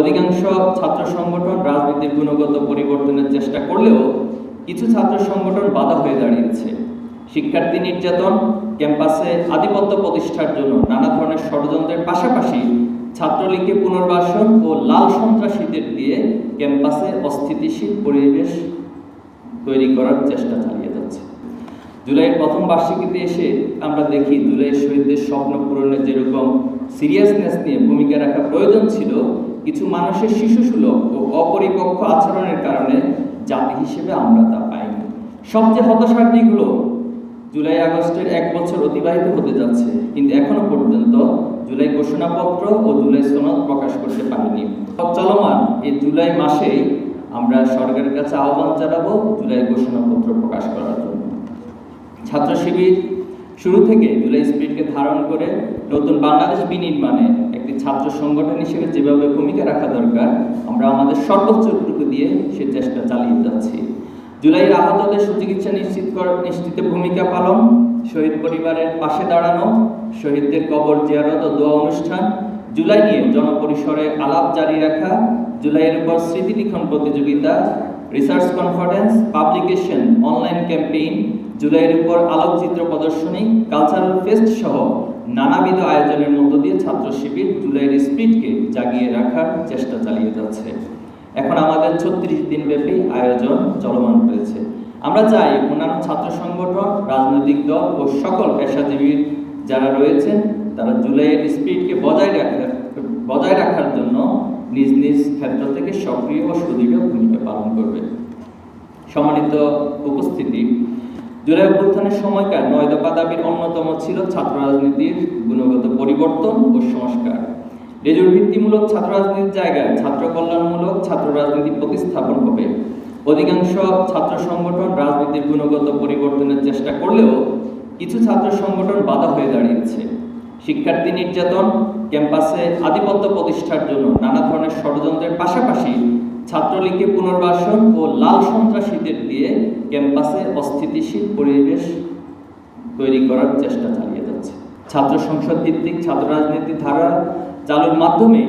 অধিকাংশ ছাত্র সংগঠন রাজনীতির গুণগত পরিবর্তনের চেষ্টা করলেও কিছু ছাত্র সংগঠন বাধা হয়ে দাঁড়িয়েছে। শিক্ষার্থী নির্যাতন, ক্যাম্পাসে আধিপত্য প্রতিষ্ঠার জন্য নানা ধরনের ষড়যন্ত্রের পাশাপাশি ছাত্রলীগকে পুনর্বাসন ও লাল সন্ত্রাসীদের দিয়ে ক্যাম্পাসে অস্থিতিশীল পরিবেশ তৈরি করার চেষ্টা চালিয়ে যাচ্ছে। জুলাইয়ের প্রথম বার্ষিকীতে এসে আমরা দেখি জুলাই শহীদদের স্বপ্ন পূরণের যেরকম সিরিয়াসনেস নিয়ে ভূমিকা রাখা প্রয়োজন ছিল কিছু মানুষের শিশুসুলভ ও অপরিপক্ষ আচরণের কারণে জাতি হিসেবে আমরা তা পাইনি। সবচেয়ে হতাশার দিক হলো, জুলাই আগস্টের এক বছর অতিবাহিত হতে যাচ্ছে, কিন্তু এখনও পর্যন্ত জুলাই ঘোষণাপত্র ও জুলাই সনদ প্রকাশ করতে পারেনি। চলমান এই জুলাই মাসেই আমরা সরকারের কাছে আহ্বান জানাব জুলাই ঘোষণাপত্র প্রকাশ করার জন্য। ছাত্র শিবির শুরু থেকে জুলাই স্পিরিটকে ধারণ করে নতুন বাংলাদেশ বিনির্মাণে একটি ছাত্র সংগঠন হিসেবে যেভাবে ভূমিকা রাখা দরকার, আমরা আমাদের সর্বোচ্চটুকু দিয়ে সে চেষ্টা চালিয়ে যাচ্ছি। জুলাইয়ের আহতদের সুচিকিৎসা নিশ্চিত নিশ্চিতে ভূমিকা পালন, শহীদ পরিবারের পাশে দাঁড়ানো, শহীদদের কবর জিয়ারত ও দোয়া অনুষ্ঠান, জুলাই নিয়ে জনপরিসরে আলাপ জারি রাখা, জুলাইয়ের উপর স্মৃতি লিখন প্রতিযোগিতা research conference publication online campaign জুলাইয়ের উপর আলোকচিত্র প্রদর্শনী কালচারাল ফেস্ট সহ নানাবিধ আয়োজনের মধ্য দিয়ে ছাত্র শিবির জুলাইয়ের স্পিডকে জাগিয়ে রাখার চেষ্টা চালিয়ে যাচ্ছে। এখন আমাদের ছত্রিশ দিন ব্যাপী আয়োজন চলমান রয়েছে। আমরা চাই অন্যান্য ছাত্র সংগঠন, রাজনৈতিক দল ও সকল পেশাজীবী যারা রয়েছেন, তারা জুলাইয়ের স্পিডকে বজায় রাখার বজায় রাখার জন্য নিজ নিজ ক্ষেত্র থেকে সক্রিয় ও সুদৃঢ় ভূমিকা পালন করবে। সম্মানিত উপস্থিতি জুলাই অভ্যুত্থানের সময়কার নয় দফা দাবির অন্যতম ছিল ছাত্র রাজনীতির গুণগত পরিবর্তন ও সংস্কার। রেজুর ভিত্তিমূলক ছাত্র রাজনীতির জায়গায় ছাত্র কল্যাণমূলক ছাত্র রাজনীতি প্রতিস্থাপন হবে। অধিকাংশ ছাত্র সংগঠন রাজনীতির গুণগত পরিবর্তনের চেষ্টা করলেও কিছু ছাত্র সংগঠন বাধা হয়ে দাঁড়িয়েছে। শিক্ষার্থী নির্যাতন, ক্যাম্পাসে আধিপত্য প্রতিষ্ঠার জন্য নানা ধরনের ষড়যন্ত্রের পাশাপাশি ছাত্রলীগকে পুনর্বাসন ও লাল সন্ত্রাসীদের অস্থিতিশীল পরিবেশ তৈরি করার চেষ্টা চালিয়ে যাচ্ছে। ছাত্র সংসদ ভিত্তিক ছাত্র রাজনীতি ধারা চালুর মাধ্যমে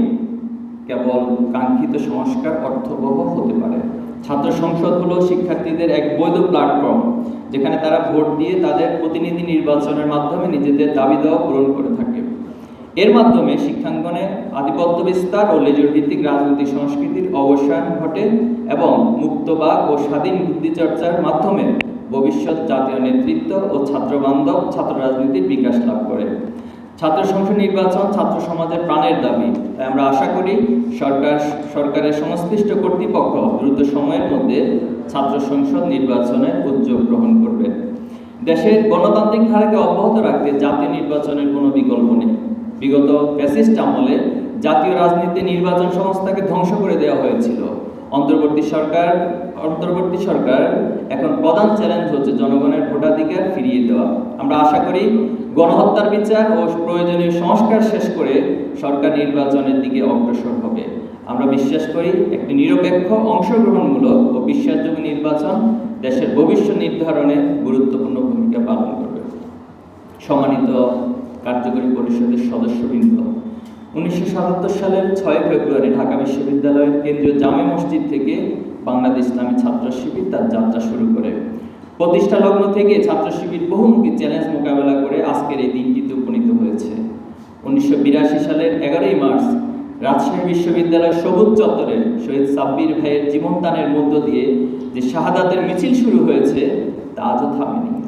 কেবল কাঙ্ক্ষিত সংস্কার, অর্থবহ হতে পারে। ছাত্র সংসদ হলো শিক্ষার্থীদের এক বৈধ প্ল্যাটফর্ম যেখানে তারা ভোট দিয়ে তাদের প্রতিনিধি নির্বাচনের মাধ্যমে নিজেদের দাবি দেওয়া পূরণ করে থাকে। এর মাধ্যমে শিক্ষাঙ্গনে আধিপত্য বিস্তার ও লেজুর ভিত্তিক রাজনৈতিক সংস্কৃতির অবসান ঘটে এবং মুক্তবাক ও স্বাধীন বুদ্ধিচর্চার মাধ্যমে ভবিষ্যৎ জাতীয় নেতৃত্ব ও ছাত্রবান্ধব ছাত্র রাজনীতির বিকাশ লাভ করে। ছাত্র সংসদ নির্বাচন ছাত্র সমাজের প্রাণের দাবি। তাই আমরা আশা করি সরকার, সরকারের সংশ্লিষ্ট কর্তৃপক্ষ দ্রুত সময়ের মধ্যে ছাত্র সংসদ নির্বাচনের উদ্যোগ গ্রহণ করবে। দেশের গণতান্ত্রিক ধারাকে অব্যাহত রাখতে জাতীয় নির্বাচনের কোনো বিকল্প নেই। বিগত ফ্যাসিস্ট আমলে জাতীয় রাজনীতি নির্বাচন সংস্থাকে ধ্বংস করে দেওয়া হয়েছিল। অন্তর্বর্তী সরকার অন্তর্বর্তী সরকার এখন প্রধান চ্যালেঞ্জ হচ্ছে জনগণের ভোটাধিকার ফিরিয়ে দেওয়া। আমরা আশা করি গণহত্যার বিচার ও প্রয়োজনীয় সংস্কার শেষ করে সরকার নির্বাচনের দিকে অগ্রসর হবে। আমরা বিশ্বাস করি একটি নিরপেক্ষ, অংশগ্রহণমূলক ও বিশ্বাসযোগ্য নির্বাচন দেশের ভবিষ্যৎ নির্ধারণে গুরুত্বপূর্ণ ভূমিকা পালন করবে। সম্মানিত কার্যকরী পরিষদের সদস্যবৃন্দ উনিশশো সাতাত্তর সালের ছয় ফেব্রুয়ারি ঢাকা বিশ্ববিদ্যালয়ের কেন্দ্রীয় জামে মসজিদ থেকে বাংলাদেশ ইসলামী ছাত্র শিবির তার যাত্রা শুরু করে। প্রতিষ্ঠা লগ্ন থেকে ছাত্র শিবির বহুমুখী চ্যালেঞ্জ মোকাবেলা করে আজকের এই দিনটিতে উপনীত হয়েছে। উনিশশো বিরাশি সালের এগারোই মার্চ রাজশাহী বিশ্ববিদ্যালয়ের সবুজ চত্বরে শহীদ সাব্বির ভাইয়ের জীবনদানের মধ্য দিয়ে যে শাহাদাতের মিছিল শুরু হয়েছে, তা আজও থামেনি।